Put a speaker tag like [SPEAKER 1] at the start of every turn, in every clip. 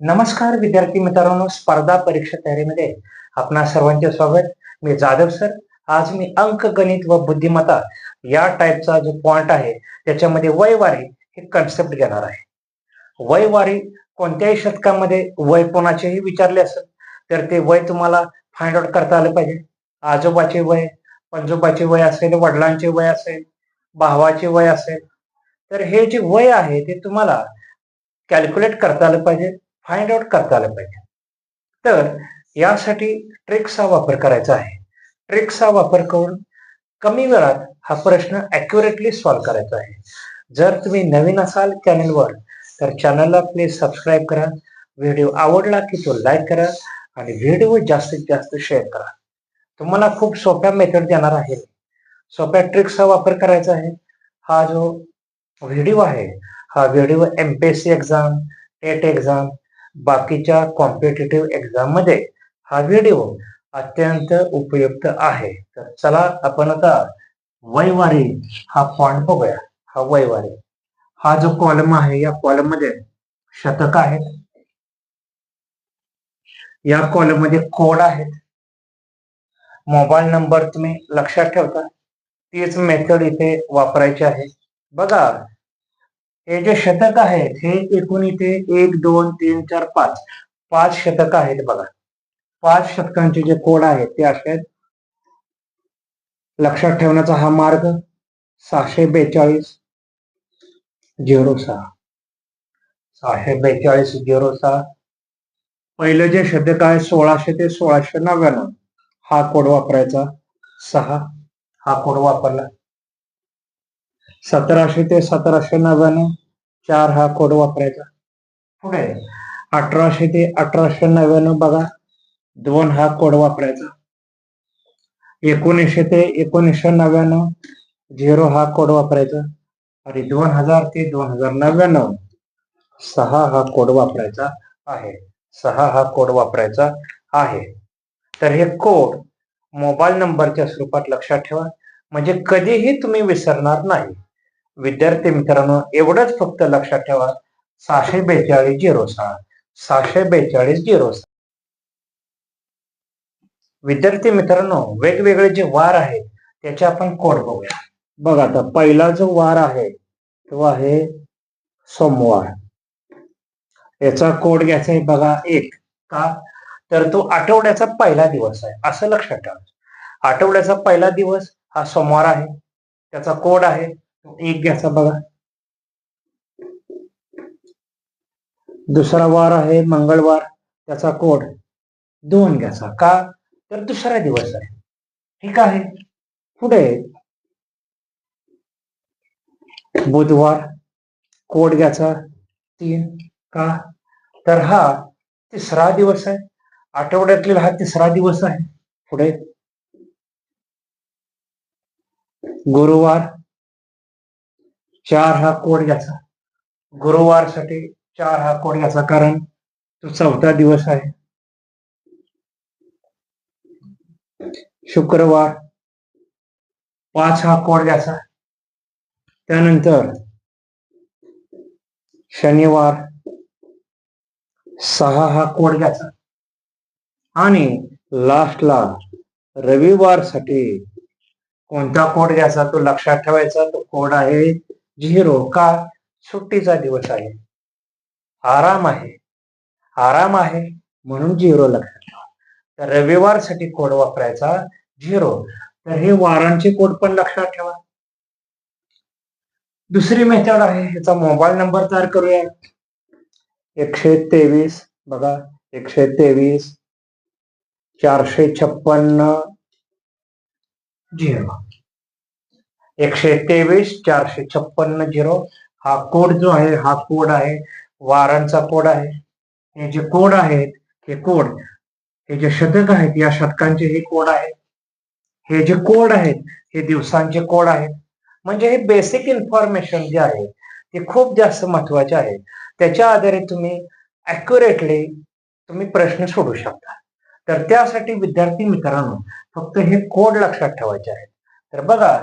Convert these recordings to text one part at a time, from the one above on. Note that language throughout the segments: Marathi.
[SPEAKER 1] नमस्कार विद्यार्थी मित्रांनो स्पर्धा परीक्षा तयारीमध्ये आपणा सर्वांचे स्वागत. मी जाधव सर. आज मी अंक गणित व बुद्धिमत्ता या टाईपचा जो पॉइंट आहे त्याच्यामध्ये वयवारी हे कन्सेप्ट घेणार आहे. वयवारी कोणत्याही शतकामध्ये वय कोणाचेही विचारले असेल तर ते वय तुम्हाला फाइंड आउट करता आलं पाहिजे. आजोबाचे वय पंजोबाचे वय असेल वडिलांचे वय असेल भावाचे वय असेल तर हे जे वय आहे ते तुम्हाला कॅल्क्युलेट करता आलं पाहिजे. फाइंड आउट करता आलं पाहिजे. तर यासाठी ट्रिक्सचा वापर करायचा आहे. ट्रिक्सचा वापर करून कमी वेळात हा प्रश्न ॲक्युरेटली सॉल्व्ह करायचा आहे. जर तुम्ही नवीन असाल चॅनलवर तर चॅनलला प्लीज सबस्क्राईब करा. व्हिडिओ आवडला की तो लाईक करा आणि व्हिडिओ जास्तीत जास्त शेअर करा. तुम्हाला खूप सोप्या मेथड देणार आहे. सोप्या ट्रिक्सचा वापर करायचा आहे. हा जो व्हिडिओ आहे हा video M P S C exam TET exam बाकीच्या कॉम्पिटेटिव्ह एक्झाममध्ये हा व्हिडिओ अत्यंत उपयुक्त आहे. तर चला आपण आता वैवारी हा पॉइंट बघूया. हा वैवारी. हा जो कॉलम आहे या कॉलममध्ये शतक आहेत. या कॉलममध्ये कोड आहेत. मोबाईल नंबर तुम्ही लक्षात ठेवता. तीच मेथड इथे वापरायची आहे. बघा हे जे शतक आहेत हे एकूण इथे एक दोन तीन चार पाच. पाच शतक आहेत बघा. पाच शतकांचे जे कोड आहेत ते असे आहेत. लक्षात ठेवण्याचा हा मार्ग सहाशे बेचाळीस झिरो सहा. सहाशे बेचाळीस झिरो सहा. पहिलं जे शतक आहे सोळाशे ते सोळाशे नव्याण्णव. हा कोड वापरायचा. सहा. हा कोड वापरला. सतराशे ते सतराशे नव्याण्णव चार हा कोड वापरायचा. पुढे अठराशे ते अठराशे नव्याण्णव बघा दोन हा कोड वापरायचा. एकोणीसशे ते एकोणीसशे नव्याण्णव झिरो हा कोड वापरायचा. आणि दोन हजार ते दोन हजार नव्याण्णव सहा हा कोड वापरायचा आहे. सहा हा कोड वापरायचा आहे. तर हे कोड मोबाईल नंबरच्या स्वरूपात लक्षात ठेवा. म्हणजे कधीही तुम्ही विसरणार नाही. विद्यार्थी मित्रांनो एवढंच फक्त लक्षात ठेवा. सहाशे बेचाळीस झिरो सहा. सहाशे बेचाळीस झिरो सहा. विद्यार्थी मित्रांनो वेगवेगळे जे वार आहेत त्याचे आपण कोड बघूया. बघा आता पहिला जो वार आहे तो आहे सोमवार. याचा कोड घ्यायचा आहे बघा एक. का? तर तो आठवड्याचा पहिला दिवस आहे असं लक्षात ठेवा. आठवड्याचा पहिला दिवस हा सोमवार आहे. त्याचा कोड आहे एक घ्यायचा बघा. दुसरा वार आहे मंगळवार त्याचा कोड दोन घ्यायचा. का? तर दुसरा दिवस आहे. ठीक आहे. पुढे बुधवार कोड घ्यायचा. तीन. का? तर हा तिसरा दिवस आहे. आठवड्यातील हा तिसरा दिवस आहे. पुढे. गुरुवार चार हा कोड घ्यायचा. गुरुवारसाठी चार हा कोड घ्यायचा कारण तो चौथा दिवस आहे. शुक्रवार पाच हा कोड घ्यायचा. त्यानंतर शनिवार सहा हा कोड घ्यायचा. आणि लास्टला रविवारसाठी कोणता कोड घ्यायचा तो लक्षात ठेवायचा. तो कोड आहे झिरो का सुट्टीचा दिवस आहे? आराम आहे. आराम आहे म्हणून झिरो लक्षात ठेवा. तर रविवारसाठी कोड वापरायचा झिरो. तर हे वारांचे कोड पण लक्षात ठेवा. दुसरी मेथड आहे ह्याचा मोबाईल नंबर तयार करूया. एकशे तेवीस बघा एकशे तेवीस चारशे छप्पन्न झिरो. एकशे तेवीस चारशे छप्पन्न झिरो. हा कोड जो आहे हा कोड आहे वारांचा कोड आहे. हे जे कोड आहेत हे कोड हे जे शतक आहेत या शतकांचे हे कोड आहेत. हे जे कोड आहेत हे दिवसांचे कोड आहेत. म्हणजे हे बेसिक इन्फॉर्मेशन जे आहे ते खूप जास्त महत्त्वाचे आहे. त्याच्या आधारे तुम्ही अॅक्युरेटली तुम्ही प्रश्न सोडू शकता. तर त्यासाठी विद्यार्थी मित्रांनो फक्त हे कोड लक्षात ठेवायचे आहेत. तर बघा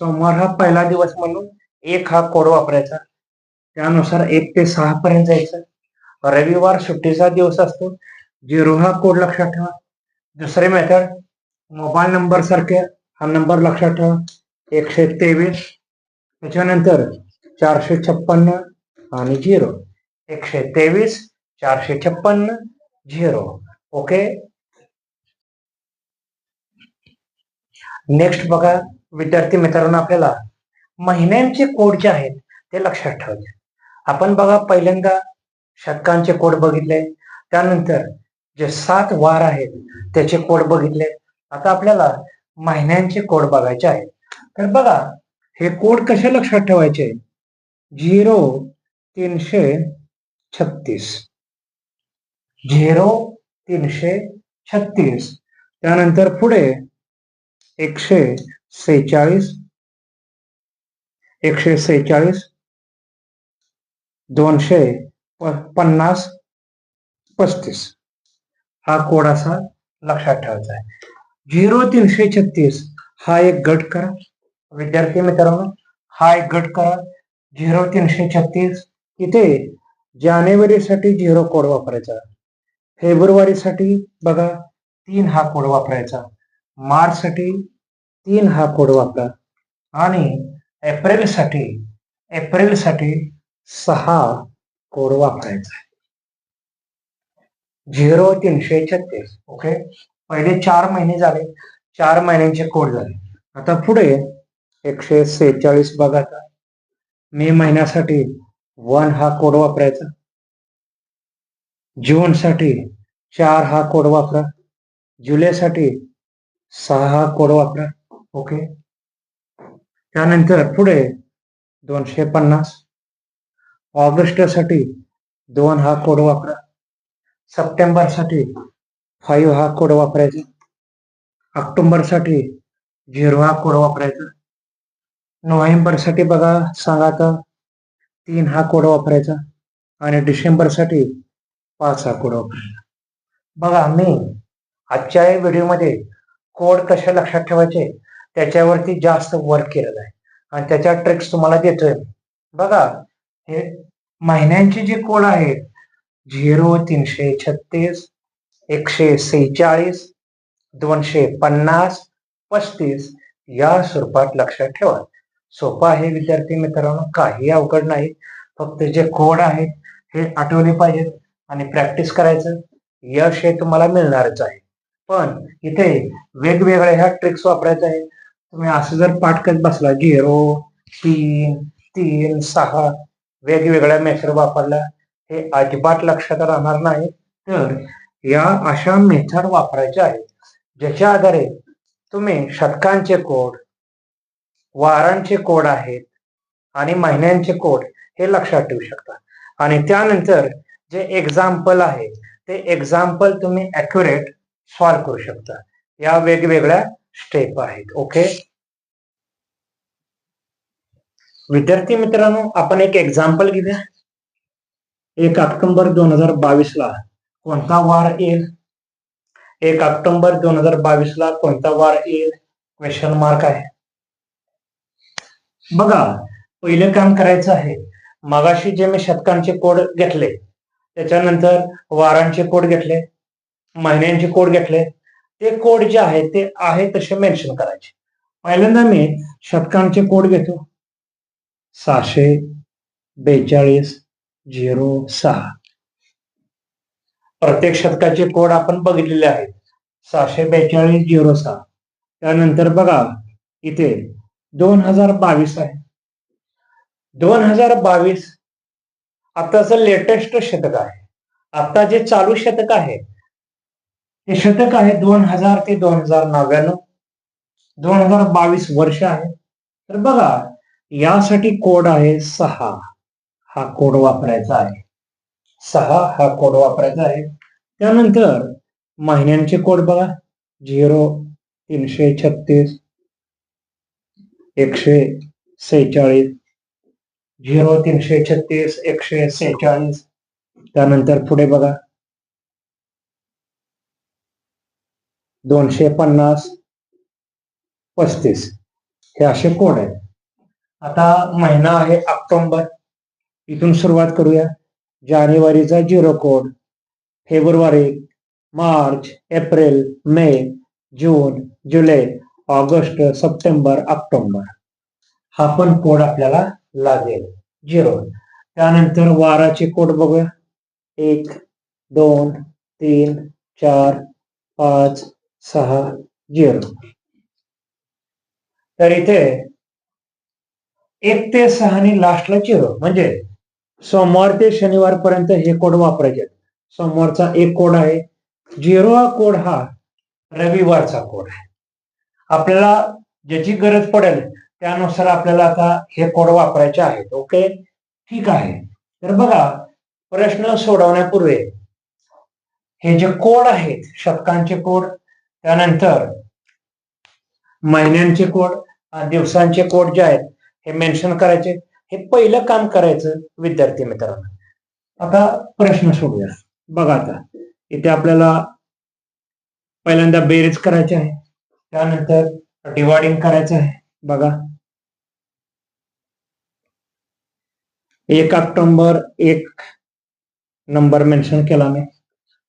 [SPEAKER 1] सोमवार हा पहिला दिवस म्हणून एक हा कोड वापरायचा. त्यानुसार एक ते सहा पर्यंत जायचं. रविवार सुट्टीचा दिवस असतो. झिरो हा कोड लक्षात ठेवा. दुसरे मेथड मोबाईल नंबर सारखे हा नंबर लक्षात ठेवा. एकशे तेवीस. त्याच्यानंतर चारशे छप्पन्न आणि झिरो. एकशे तेवीस चारशे छप्पन्न झिरो. ओके? नेक्स्ट बघा. विद्यार्थी मित्रांनो आपल्याला महिन्यांचे कोड जे आहेत ते लक्षात ठेवायचे. आपण बघा पहिल्यांदा शतकांचे कोड बघितले. त्यानंतर जे सात वार आहेत त्याचे कोड बघितले. आता आपल्याला महिन्यांचे कोड बघायचे आहेत तर बघा हे कोड कसे लक्षात ठेवायचे? झिरो तीनशे छत्तीस. झिरो तीनशे छत्तीस. त्यानंतर पुढे एकशे सेहेचाळीस. एकशे सेहेचाळीस. दोनशे प- पन्नास. पस्तीस. हा कोड असा लक्षात ठेवायचा आहे. झिरो तीनशे छत्तीस. हा एक गट करा. विद्यार्थी मित्रांनो हा एक गट करा. झिरो तीनशे छत्तीस. इथे जानेवारीसाठी झिरो कोड वापरायचा. फेब्रुवारीसाठी बघा तीन हा कोड वापरायचा. मार्चसाठी तीन हा कोड वापरा. आणि एप्रिलसाठी एप्रिलसाठी सहा कोड वापरायचा झिरो तीनशे छत्तीस ओके? पहिले चार महिने झाले. चार महिन्यांचे कोड झाले. आता पुढे एकशे सेहेचाळीस बघा मे महिन्यासाठी वन हा कोड वापरायचा. जून साठी चार हा कोड वापरा. जुलैसाठी सहा हा कोड वापरा. ओके. त्यानंतर पुढे दोनशे पन्नास. ऑगस्टसाठी दोन हा कोड वापरा. सप्टेंबरसाठी फाईव्ह हा कोड वापरायचा. ऑक्टोबरसाठी झिरो हा कोड वापरायचा. नोव्हेंबरसाठी बघा सांगा तर तीन हा कोड वापरायचा आणि डिसेंबरसाठी पाच हा कोड वापरायचा. बघा मी आजच्या व्हिडिओमध्ये कोड कसे लक्षात ठेवायचे त्याच्यावरती जास्त वर्क केलेलं आहे. आणि त्याच्या ट्रिक्स तुम्हाला देतोय बघा हे महिन्यांचे जे कोड आहे झिरो तीनशे छत्तीस एकशे सेहेचाळीस दोनशे पन्नास पस्तीस या स्वरूपात लक्षात ठेवा. सोपं आहे विद्यार्थी मित्रांनो काही अवघड नाही. फक्त जे कोड आहेत हे आठवले पाहिजेत आणि प्रॅक्टिस करायचं यश हे तुम्हाला मिळणारच आहे. पण इथे वेगवेगळ्या ह्या ट्रिक्स वापरायचं आहे. तुम्ही असं जर पाठ करत बसला झिरो तीन तीन सहा वेगवेगळ्या मेथड वापरल्या हे अजिबात लक्षात राहणार नाही. तर या अशा मेथड वापरायच्या आहेत ज्याच्या आधारे तुम्ही शतकांचे कोड वारांचे कोड आहेत आणि महिन्यांचे कोड हे लक्षात ठेवू शकता. आणि त्यानंतर जे एक्झाम्पल आहे ते एक्झाम्पल तुम्ही अॅक्युरेट सॉल्व्ह करू शकता. या वेगवेगळ्या स्टेप आहेत. ओके विद्यार्थी मित्रांनो आपण एक एक्झाम्पल घेऊया. एक ऑक्टोबर दोन हजार बावीस ला कोणता वार येईल? एक ऑक्टोबर दोन हजार बावीस ला कोणता वार येईल? क्वेश्चन मार्क आहे. बघा पहिलं काम करायचं आहे. मगाशी जे मी शतकांचे कोड घेतले त्याच्यानंतर वारांचे कोड घेतले महिन्यांचे कोड घेतले ते कोड जे आहेत ते आहे तसे मेन्शन करायचे. पहिल्यांदा मी शतकांचे कोड घेतो. सहाशे बेचाळीस झिरो सहा. प्रत्येक शतकाचे कोड आपण बघितलेले आहेत. सहाशे बेचाळीस झिरो सहा. त्यानंतर बघा इथे दोन हजार बावीस आहे. दोन हजार बावीस आताच लेटेस्ट शतक आहे. आता जे चालू शतक आहे हे शतक आहे दोन हजार ते दोन हजार नव्याण्णव. दोन हजार बावीस वर्ष आहे. तर बघा यासाठी कोड आहे सहा. हा कोड वापरायचा आहे. सहा हा कोड वापरायचा आहे. त्यानंतर महिन्यांचे कोड बघा. झिरो तीनशे छत्तीस एकशे सेहेचाळीस झिरो तीनशे छत्तीस एकशे सेहेचाळीस. त्यानंतर पुढे बघा. दोनशे पन्नास पस्तीस. हे असे कोड आहेत. आता महिना आहे ऑक्टोंबर. इथून सुरुवात करूया. जानेवारीचा झिरो कोड फेब्रुवारी मार्च एप्रिल मे जून जुलै ऑगस्ट सप्टेंबर ऑक्टोंबर. हा पण कोड आपल्याला लागेल. झिरो त्यानंतर वाराचे कोड बघूया. एक दोन तीन चार पाच सहा झिरो. तर इथे एक ते सहा आणि लास्टला झिरो. म्हणजे सोमवार ते शनिवार पर्यंत हे कोड वापरायचे. सोमवारचा एक कोड आहे. झिरो हा कोड हा रविवारचा कोड आहे. आपल्याला ज्याची गरज पडेल त्यानुसार आपल्याला आता हे कोड वापरायचे आहेत. ओके? ठीक आहे. तर बघा प्रश्न सोडवण्यापूर्वी हे जे कोड आहेत शतकांचे कोड त्यानंतर महिन्यांचे कोड दिवसांचे कोड जे आहेत हे मेन्शन करायचे. हे पहिलं काम करायचं विद्यार्थी मित्रांनो. आता प्रश्न सोडूया. बघा आता. इथे आपल्याला पहिल्यांदा बेरीज करायची आहे. त्यानंतर डिवायडिंग करायचं आहे. बघा. एक ऑक्टोंबर एक नंबर मेन्शन केला मी.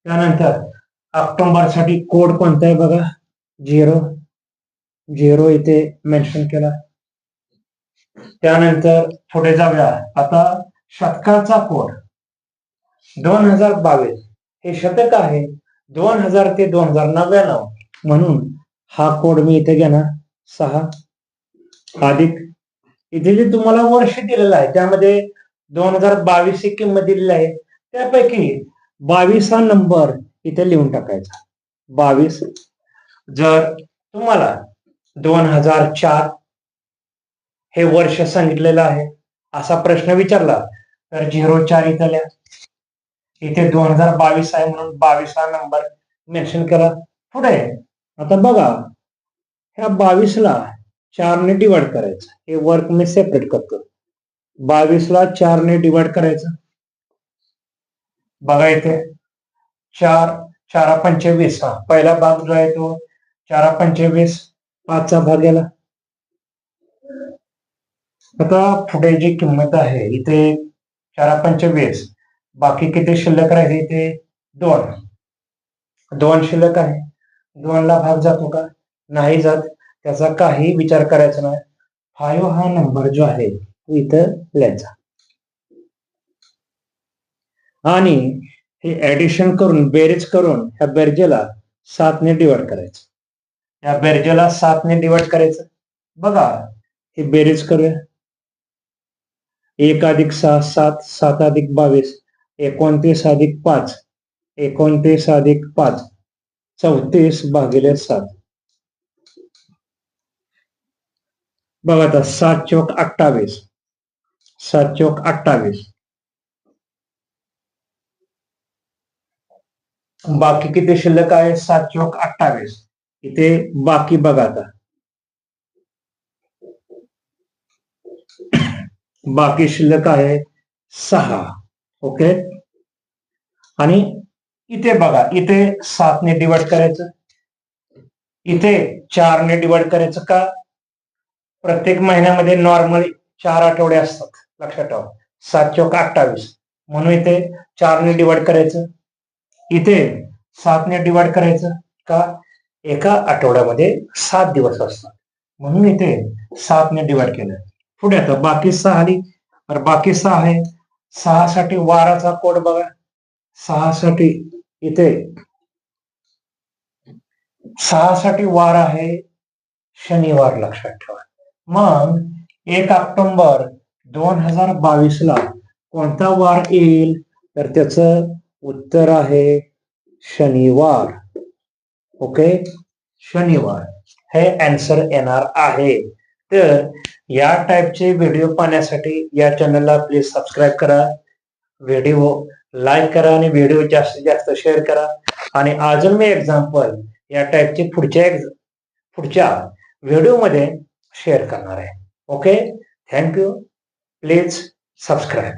[SPEAKER 1] त्यानंतर ऑक्टोंबरसाठी कोड कोणता आहे बघा? झिरो. झिरो इथे मेन्शन केला. त्यानंतर पुढे जाऊया. आता शतकाचा कोड. दोन हजार बावीस. हे शतक आहे. दोन हजार ते दोन हजार नव्याण्णव. म्हणून हा कोड मी इथे घेणार. सहा. अधिक. इथे जे तुम्हाला वर्ष दिलेलं आहे त्यामध्ये दोन हजार बावीस ही किंमत दिलेली आहे. त्यापैकी बावीस हा नंबर इथे लिहून टाकायचा. बावीस जर तुम्हाला दोन हजार चार हे वर्ष सांगितलेलं आहे असा प्रश्न विचारला तर झिरो चार इथं लिहा. इथे दोन हजार बावीस आहे म्हणून बावीस हा नंबर मेन्शन केला पुढे आता बघा ह्या बावीसला चारने डिवाइड करायचं. हे वर्क मी सेपरेट करतो. बावीसला चारने डिवाइड करायचं. बघा इथे. चार चारा पंचवीस. हा पहिला भाग जो आहे तो चारा पंचवीस पाचचा भाग गेला आता पुढे जी किंमत आहे इथे चारा पंचवीस. बाकी किती शिल्लक राहिले इथे? दोन. दोन शिल्लक आहे. दोनला भाग जातो का? नाही जात. त्याचा काही विचार करायचा नाही. फायव हा नंबर जो आहे तो इथं लिहायचा. आणि हे ऍडिशन करून बेरीज करून ह्या बेरजेला सातने डिवाइड करायचं. या बेरजेला सातने डिवाइड करायचं. बघा हे बेरीज करूया. एक अधिक सहा सात सात अधिक बावीस एकोणतीस अधिक पाच एकोणतीस अधिक पाच चौतीस भागिले सात. बघा आता सात चौक अठ्ठावीस सात चौक अठ्ठावीस. बाकी किती शिल्लक आहे? सात चौक अठ्ठावीस. इथे बाकी बघा आता. बाकी शिल्लक आहे सहा. ओके? आणि इथे बघा इथे सातने डिवाइड करायचं. इथे चारने डिवाइड करायचं का? प्रत्येक महिन्यामध्ये नॉर्मली चार आठवडे असतात लक्षात ठेवा. सात चौक अठ्ठावीस. म्हणून इथे चारने डिवाइड करायचं. इथे सातने डिवाइड करायचं का? एका आठवड्यामध्ये सात दिवस असतात. म्हणून इथे सातने डिवाइड केलं. पुढे आता बाकी सहा आली. तर बाकी सहा आहे. सहा साठी वाराचा कोड बघा. सहा साठी इथे सहा साठी वार आहे. शनिवार लक्षात ठेवा. मग एक ऑक्टोबर दोन हजार बावीस ला कोणता वार येईल? तर त्याचं उत्तर आहे शनिवार. ओके शनिवार. हे अँसर येणार आहे. तर या टाईपचे व्हिडिओ पाहण्यासाठी या चॅनलला प्लीज सबस्क्राईब करा. व्हिडिओ लाईक करा आणि व्हिडिओ जास्तीत जास्त शेअर करा. आणि अजून मी एक्झाम्पल या टाईपचे पुढच्या ex- पुढच्या व्हिडिओमध्ये शेअर करणार आहे. Okay thank you please subscribe